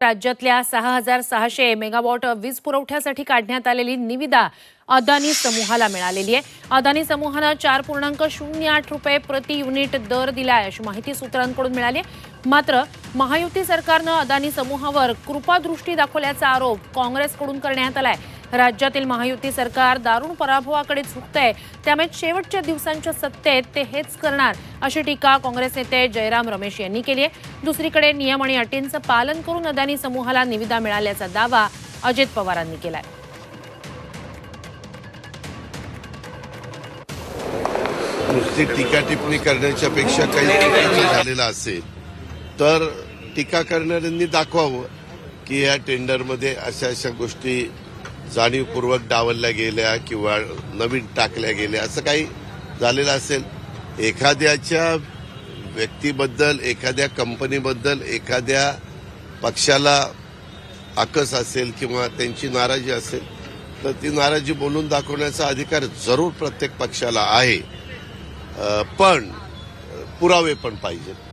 राज्यातल्या सहा हजार सहाशे मेगावॉट वीज पुरवठ्यासाठी काढण्यात आलेली निविदा अदानी समूहाला मिळालेली आहे. अदानी समूहानं चार पूर्णांक शून्य आठ रुपये प्रति युनिट दर दिला आहे अशी माहिती सूत्रांकडून मिळाली मात्र महायुती सरकारनं अदानी समूहावर कृपादृष्टी दाखवल्याचा आरोप काँग्रेसकडून करण्यात आला आहे राज्यातील महायुती सरकार दारुण पराभवाकडे झुकतंय. त्यामुळे शेवटच्या दिवसांच्या सत्तेत ते हेच करणार अशी टीका काँग्रेस नेते जयराम रमेश यांनी केली आहे. दुसरीकडे नियम आणि अटींचं पालन करून अदानी समूहाला निविदा मिळाल्याचा दावा अजित पवारांनी केलाय. नुसती टीका टिप्पणी करण्याच्या पेक्षा काही झालेला असेल तर टीका करणाऱ्यांनी दाखवावं की या टेंडरमध्ये अशा अशा गोष्टी जाणीवपूर्वक डावलल्या गेल्या किंवा नवीन टाकल्या गेल्या असं काही झालेलं असेल? एखाद्याच्या व्यक्तीबद्दल एखाद्या कंपनीबद्दल एखाद्या पक्षाला आकस असेल किंवा त्यांची नाराजी असेल तर ती नाराजी बोलून दाखवण्याचा अधिकार जरूर प्रत्येक पक्षाला आहे. पण पुरावे पण पाहिजेत.